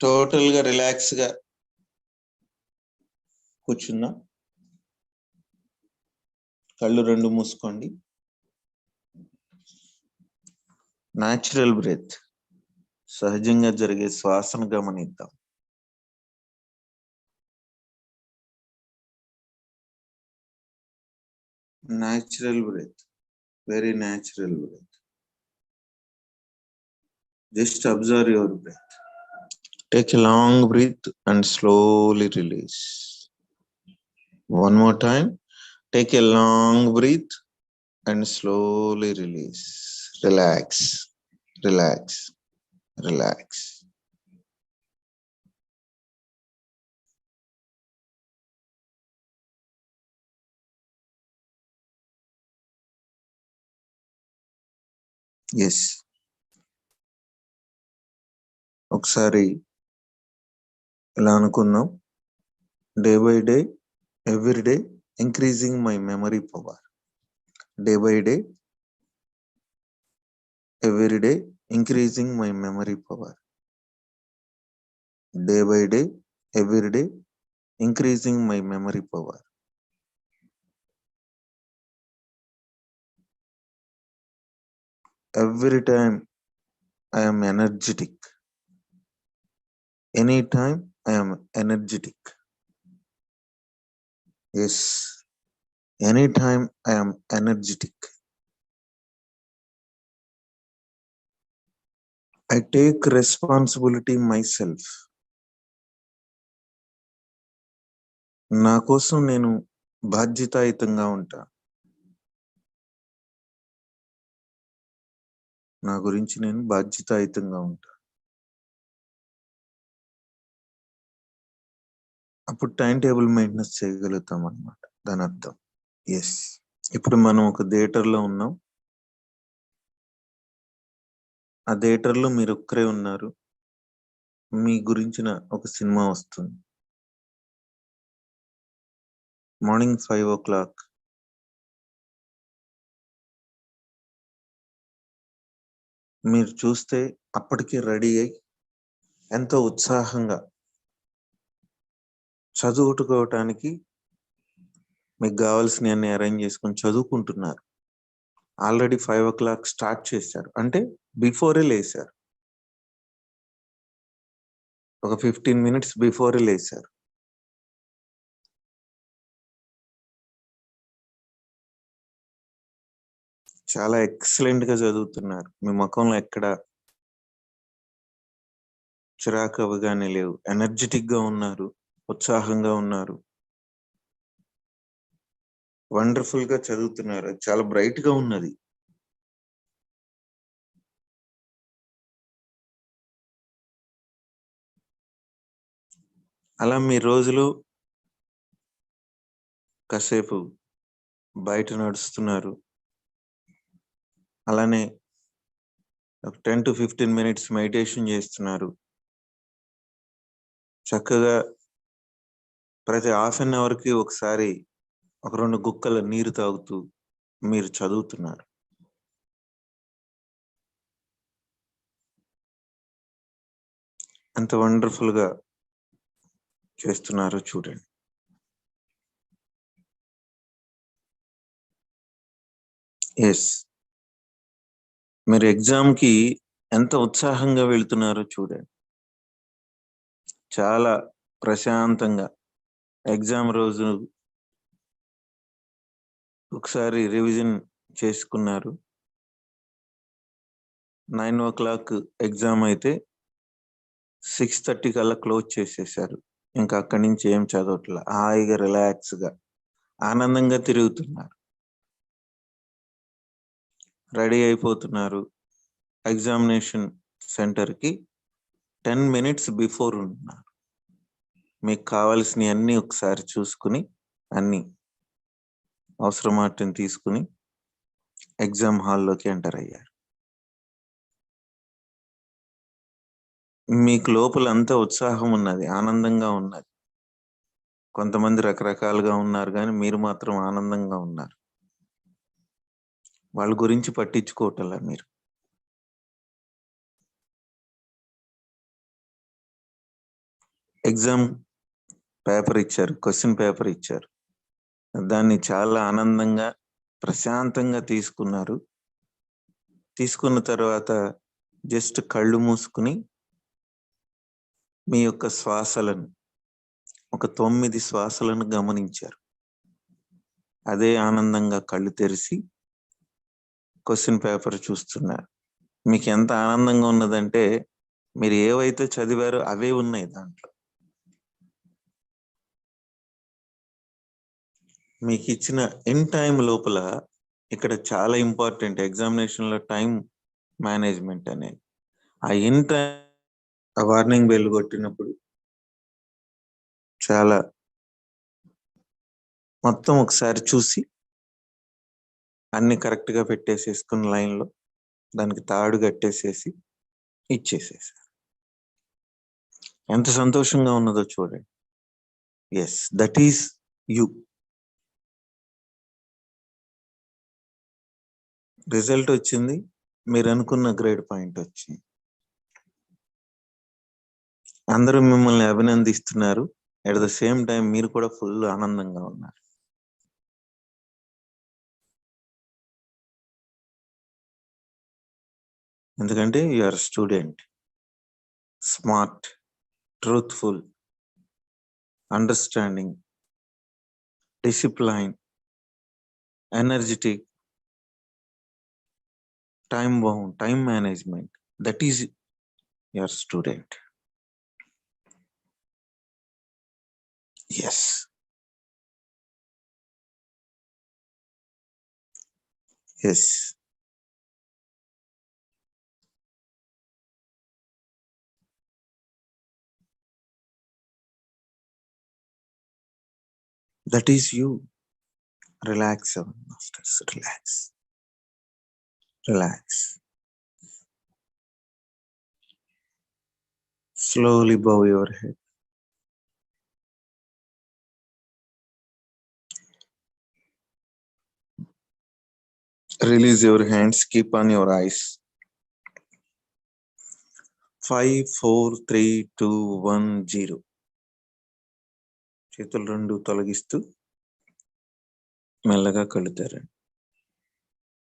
టోటల్గా రిలాక్స్గా కూర్చుందాం. కళ్ళు రెండు మూసుకోండి. న్యాచురల్ బ్రెత్ సహజంగా జరిగే శ్వాసను గమనిద్దాం. Natural breath very natural breath just observe your breath Take a long breath and slowly release one more time take a long breath and slowly release. Relax, relax, relax. Yes ఒకసారి ఇలా అనుకున్నాం day by day every day increasing my memory power day by day every day increasing my memory power day by day every day increasing my memory power every time I'm energetic any time I'm energetic yes any time I'm energetic I take responsibility myself నా కోసం నేను బాధ్యతాయుతంగా ఉంటా. నా గురించి నేను బాధ్యతాయుతంగా ఉంటా. అప్పుడు టైం టేబుల్ మెయింటెనెన్స్ చేయగలుగుతాం అనమాట దాని అర్థం. ఎస్ ఇప్పుడు మనం ఒక థియేటర్లో ఉన్నాం. ఆ థియేటర్లో మీరు ఒక్కరే ఉన్నారు. మీ గురించిన ఒక సినిమా వస్తుంది. Morning five o'clock. మీరు చూస్తే అప్పటికే రెడీ అయి ఎంతో ఉత్సాహంగా చదువుకోవటానికి మీకు కావాల్సినవన్నీ అరేంజ్ చేసుకొని చదువుకుంటున్నారు. Already five o'clock start చేశారు. అంటే బిఫోరే లేసారు ఒక ఫిఫ్టీన్ మినిట్స్ బిఫోరే లేసారు చాలా ఎక్సలెంట్గా చదువుతున్నారు. మీ ముఖంలో ఎక్కడ చిరాకు అవగానే లేవు. ఎనర్జెటిక్గా ఉన్నారు. ఉత్సాహంగా ఉన్నారు. వండర్ఫుల్గా చదువుతున్నారు చాలా బ్రైట్గా ఉన్నది. అలా మీ రోజులు కాసేపు బయట నడుస్తున్నారు. అలానే ten to fifteen minutes meditation చేస్తున్నారు. చక్కగా ప్రతి హాఫ్ అన్ అవర్కి ఒకసారి ఒక రెండు గుక్కల నీరు తాగుతూ మీరు చదువుతున్నారు. ఎంత వండర్ఫుల్గా చేస్తున్నారో చూడండి. ఎస్ మీరు ఎగ్జామ్కి ఎంత ఉత్సాహంగా వెళ్తున్నారో చూడండి. చాలా ప్రశాంతంగా ఎగ్జామ్ రోజు ఒకసారి రివిజన్ చేసుకున్నారు. నైన్ ఓ క్లాక్ ఎగ్జామ్ అయితే సిక్స్ థర్టీ కల్లా క్లోజ్ చేసేసారు. ఇంకా అక్కడి నుంచి ఏం చదవట్లే. హాయిగా రిలాక్స్గా ఆనందంగా తిరుగుతున్నారు. రెడీ అయిపోతున్నారు ఎగ్జామినేషన్ సెంటర్కి టెన్ మినిట్స్ బిఫోర్ ఉంటున్నారు మీకు కావాల్సిన అన్ని ఒకసారి చూసుకుని అన్ని అవసరం వాటిని తీసుకుని ఎగ్జామ్ హాల్లోకి ఎంటర్ అయ్యారు. మీకు లోపల అంతా ఉత్సాహం ఉన్నది ఆనందంగా ఉన్నది. కొంతమంది రకరకాలుగా ఉన్నారు కానీ మీరు మాత్రం ఆనందంగా ఉన్నారు. వాళ్ళ గురించి పట్టించుకోవటంలా మీరు. ఎగ్జామ్ పేపర్ ఇచ్చారు క్వశ్చన్ పేపర్ ఇచ్చారు. దాన్ని చాలా ఆనందంగా ప్రశాంతంగా తీసుకున్నారు. తీసుకున్న తర్వాత జస్ట్ కళ్ళు మూసుకుని మీ యొక్క శ్వాసలను ఒక తొమ్మిది శ్వాసలను గమనించారు. అదే ఆనందంగా కళ్ళు తెరిచి క్వశ్చన్ పేపర్ చూస్తున్నారు. మీకు ఎంత ఆనందంగా ఉన్నదంటే మీరు ఏవైతే చదివారో అవే ఉన్నాయి దాంట్లో. మీకు ఇచ్చిన ఇన్ టైం లోపల ఇక్కడ చాలా ఇంపార్టెంట్ ఎగ్జామినేషన్లో టైం మేనేజ్మెంట్ అనేది. ఆ ఇన్ టైం వార్నింగ్ బెల్ కొట్టినప్పుడు చాలా మొత్తం ఒకసారి చూసి అన్ని కరెక్ట్గా పెట్టేసేసుకున్న లైన్లో దానికి తాడు కట్టేసేసి ఇచ్చేసేసారు ఎంత సంతోషంగా ఉన్నదో చూడండి. Yes that is you result వచ్చింది. మీరు అనుకున్న గ్రేడ్ పాయింట్ వచ్చింది. అందరూ మిమ్మల్ని అభినందిస్తున్నారు. అట్ ద సేమ్ టైం మీరు కూడా ఫుల్ ఆనందంగా ఉన్నారు. ఎందుకంటే you are student smart truthful understanding discipline energetic time bound time management that is your student. Yes. Yes. That is you. Relax masters relax relax slowly bow your head release your hands keep on your eyes five four three two one zero చేతులు రెండు తొలగిస్తూ మెల్లగా కళ్ళు